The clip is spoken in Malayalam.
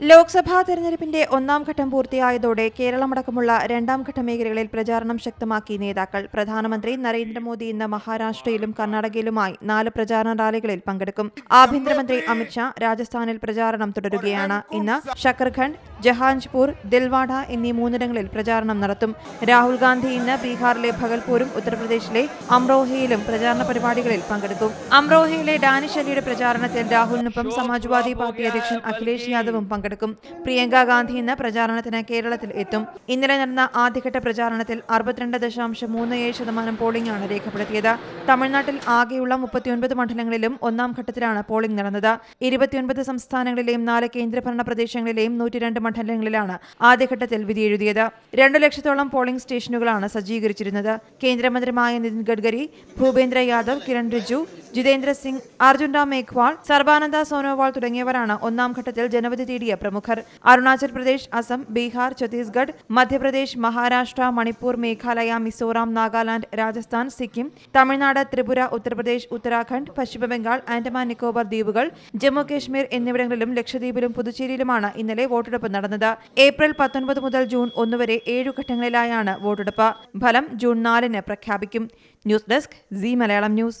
ലോക്സഭാ തെരഞ്ഞെടുപ്പിന്റെ ഒന്നാം ഘട്ടം പൂർത്തിയായതോടെ കേരളമടക്കമുള്ള രണ്ടാം ഘട്ട മേഖലകളിൽ പ്രചാരണം ശക്തമാക്കി നേതാക്കൾ. പ്രധാനമന്ത്രി നരേന്ദ്രമോദി ഇന്ന് മഹാരാഷ്ട്രയിലും കർണാടകയിലുമായി നാല് പ്രചാരണ റാലികളിൽ പങ്കെടുക്കും. ആഭ്യന്തരമന്ത്രി അമിത്ഷാ രാജസ്ഥാനിൽ പ്രചാരണം തുടരുകയാണ്. ഇന്ന് ഷക്കർഖണ്ഡ് ജഹാൻജ്പൂർ ദിൽവാഡ എന്നീ മൂന്നിടങ്ങളിൽ പ്രചാരണം നടത്തും. രാഹുൽ ഗാന്ധി ഇന്ന് ബീഹാറിലെ ഭഗൽപൂരും ഉത്തർപ്രദേശിലെ അമ്രോഹയിലും പ്രചാരണ പരിപാടികളിൽ പങ്കെടുക്കും. അമ്രോഹയിലെ ഡാനിഷ് അലിയുടെ പ്രചാരണത്തിൽ രാഹുലിനൊപ്പം സമാജ്വാദി പാർട്ടി അധ്യക്ഷൻ അഖിലേഷ് യാദവും പങ്കെടുക്കും. പ്രിയങ്ക ഗാന്ധി ഇന്ന് പ്രചാരണത്തിന് കേരളത്തിൽ എത്തും. ഇന്നലെ നടന്ന ആദ്യഘട്ട പ്രചാരണത്തിൽ അറുപത്തിരണ്ട് ദശാംശം മൂന്ന് ഏഴ് ശതമാനം പോളിംഗാണ് രേഖപ്പെടുത്തിയത്. തമിഴ്നാട്ടിൽ ആകെയുള്ള മുപ്പത്തിയൊൻപത് മണ്ഡലങ്ങളിലും ഒന്നാം ഘട്ടത്തിലാണ് പോളിംഗ് നടന്നത്. ഇരുപത്തിയൊൻപത് സംസ്ഥാനങ്ങളിലെയും നാല് കേന്ദ്രഭരണ പ്രദേശങ്ങളിലെയും നൂറ്റിരണ്ട് മണ്ഡലങ്ങളിലാണ് ആദ്യഘട്ടത്തിൽ വിധിയെഴുതിയത് രണ്ടു ലക്ഷത്തോളം പോളിംഗ് സ്റ്റേഷനുകളാണ് സജ്ജീകരിച്ചിരുന്നത്. കേന്ദ്രമന്ത്രിമായ നിതിൻ ഗഡ്കരി ഭൂപേന്ദ്ര യാദവ് കിരൺ റിജു ജിതേന്ദ്ര സിംഗ് അർജുൻ റാം മേഘ്വാൾ സർബാനന്ദ സോനോവാൾ തുടങ്ങിയവരാണ് ഒന്നാം ഘട്ടത്തിൽ ജനവിധി തേടിയ പ്രമുഖർ. അരുണാചൽ പ്രദേശ് അസം ബീഹാർ ഛത്തീസ്ഗഡ് മധ്യപ്രദേശ് മഹാരാഷ്ട്ര മണിപ്പൂർ മേഘാലയ മിസോറാം നാഗാലാന്റ് രാജസ്ഥാൻ സിക്കിം തമിഴ്നാട് ത്രിപുര ഉത്തർപ്രദേശ് ഉത്തരാഖണ്ഡ് പശ്ചിമബംഗാൾ ആൻഡമാൻ നിക്കോബാർ ദ്വീപുകൾ ജമ്മു കാശ്മീർ എന്നിവിടങ്ങളിലും ലക്ഷദ്വീപിലും പുതുച്ചേരിയിലുമാണ് ഇന്നലെ വോട്ടെടുപ്പ് നടന്നത്. ഏപ്രിൽ പത്തൊൻപത് മുതൽ ജൂൺ ഒന്ന് വരെ ഏഴു ഘട്ടങ്ങളിലായാണ് വോട്ടെടുപ്പ്. ഫലം ജൂൺ നാലിന് പ്രഖ്യാപിക്കും. News desk C Malayalam news.